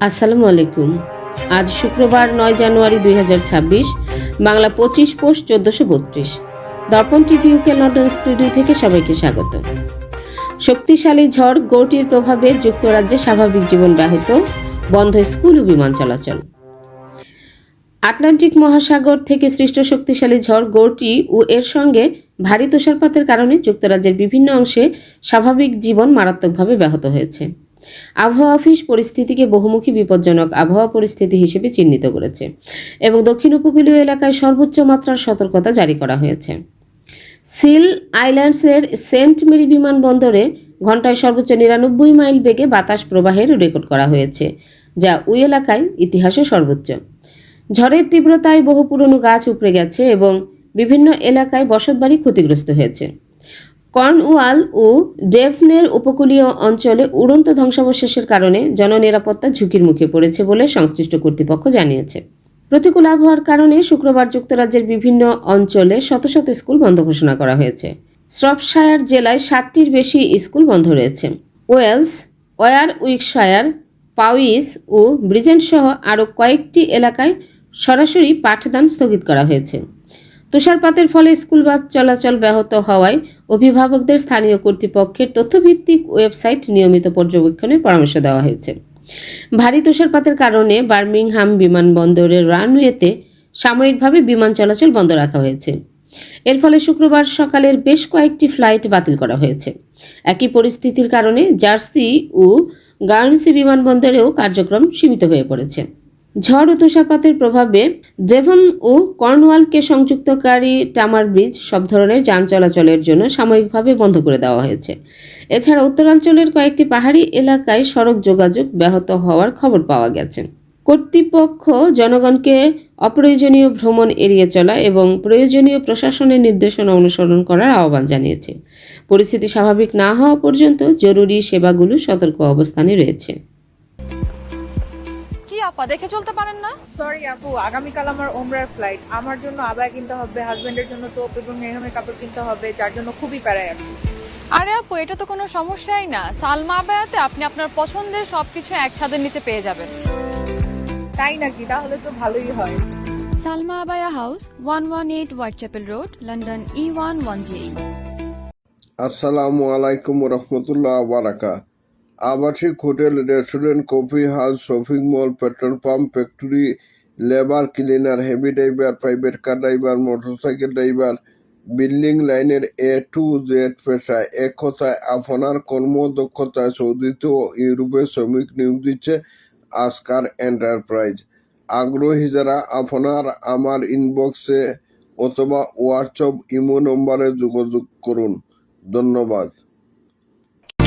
আসসালামু আলাইকুম। আজ শুক্রবার নয় জানুয়ারি দুই হাজার ছাব্বিশ, বাংলা পঁচিশ পোস্ট চোদ্দশো বত্রিশ। দর্পণ টিভি ইউকে লন্ডন স্টুডিও থেকে সবাইকে স্বাগত। শক্তিশালী ঝড় গৌটির প্রভাবে যুক্তরাজ্যে স্বাভাবিক জীবন ব্যাহত, বন্ধ স্কুল ও বিমান চলাচল। আটলান্টিক মহাসাগর থেকে সৃষ্ট শক্তিশালী ঝড় গৌটি ও এর সঙ্গে ভারী তুষারপাতের কারণে যুক্তরাজ্যের বিভিন্ন অংশে স্বাভাবিক জীবন মারাত্মকভাবে ব্যাহত হয়েছে। আবহাওয়া অফিস পরিস্থিতিকে বহুমুখী বিপজ্জনক আবহাওয়া পরিস্থিতি হিসেবে চিহ্নিত করেছে এবং দক্ষিণ উপকূলীয় এলাকায় সর্বোচ্চ মাত্রার সতর্কতা জারি করা হয়েছে। সিল আইল্যান্ডসের সেন্ট মেরি বিমানবন্দরে ঘন্টায় সর্বোচ্চ নিরানব্বই মাইল বেগে বাতাস প্রবাহের রেকর্ড করা হয়েছে, যা ওই এলাকায় ইতিহাসে সর্বোচ্চ। ঝড়ের তীব্রতায় বহু পুরনো গাছ উপড়ে গেছে এবং বিভিন্ন এলাকায় বসতবাড়ি ক্ষতিগ্রস্ত হয়েছে। কর্নওয়াল ও ডেভনের উপকূলীয় অঞ্চলে উড়ন্ত ধ্বংসাবশেষের কারণে জননিরাপত্তা ঝুঁকির মুখে পড়েছে বলে সংশ্লিষ্ট কর্তৃপক্ষ জানিয়েছে। প্রতিকূল আবহাওয়ার কারণে শুক্রবার যুক্তরাজ্যের বিভিন্ন অঞ্চলে শত শত স্কুল বন্ধ ঘোষণা করা হয়েছে। শ্রপশায়ার জেলায় ষাটটির বেশি স্কুল বন্ধ রয়েছে। ওয়েলস ওয়ার উইকশায়ার পাউইস ও ব্রিজেন্ট সহ আরও কয়েকটি এলাকায় সরাসরি পাঠদান স্থগিত করা হয়েছে। তুষারপাতের ফলে স্কুল বাস চলাচল ব্যাহত হওয়ায় অভিভাবকদের স্থানীয় কর্তৃপক্ষের তথ্যভিত্তিক ওয়েবসাইট নিয়মিত পর্যবেক্ষণের পরামর্শ দেওয়া হয়েছে। ভারী তুষারপাতের কারণে বার্মিংহাম বিমানবন্দরের রানওয়েতে সাময়িকভাবে বিমান চলাচল বন্ধ রাখা হয়েছে। এর ফলে শুক্রবার সকালের বেশ কয়েকটি ফ্লাইট বাতিল করা হয়েছে। একই পরিস্থিতির কারণে জার্সি ও গার্নসি বিমানবন্দরেও কার্যক্রম সীমিত হয়ে পড়েছে। ঝড় ও তুষারপাতের প্রভাবে ডেভন ও কর্নওয়ালকে সংযুক্তকারী টামার ব্রিজ সব ধরনের যান চলাচলের জন্য সাময়িকভাবে বন্ধ করে দেওয়া হয়েছে। এছাড়া উত্তরাঞ্চলের কয়েকটি পাহাড়ি এলাকায় সড়ক যোগাযোগ ব্যাহত হওয়ার খবর পাওয়া গেছে। কর্তৃপক্ষ জনগণকে অপ্রয়োজনীয় ভ্রমণ এড়িয়ে চলা এবং প্রয়োজনীয় প্রশাসনের নির্দেশনা অনুসরণ করার আহ্বান জানিয়েছে। পরিস্থিতি স্বাভাবিক না হওয়া পর্যন্ত জরুরি সেবাগুলো সতর্ক অবস্থানে রয়েছে। আপা দেখে চলতে পারেন না? সরি আপু আগামীকাল আমার ওমরার ফ্লাইট আমার জন্য আবায় কিনতে হবে হাজবেন্ডের জন্য তোপ এবং মেহমের কাপড় কিনতে হবে যার জন্য খুবই প্যারায় আমি। আরে আপু এটা তো কোনো সমস্যাই না। সালমা আবায়াতে আপনি আপনার পছন্দের সবকিছু এক ছাদের নিচে পেয়ে যাবেন। তাই নাকি? তাহলে তো ভালোই হয়। Salma Abaya House, 118 Whitechapel Road, London E E11JE. আসসালামু আলাইকুম রহমতুল্লাহ বারাকা আবাসিক hotel restaurant, coffee house, shopping mall, petrol pump, factory, labour cleaner, heavy driver, private car driver, motorcycle driver, building লাইনের এ টু জেড পেশায় এক কথায় আপনার কর্মদক্ষতায় সৌদিতে ও ইউরোপে শ্রমিক নিয়োগ দিচ্ছে আসকার এন্টারপ্রাইজ। আগ্রহী যারা, আপনার আমার ইনবক্সে অথবা হোয়াটসঅ্যাপ ইমো নম্বরে যোগাযোগ করুন। ধন্যবাদ।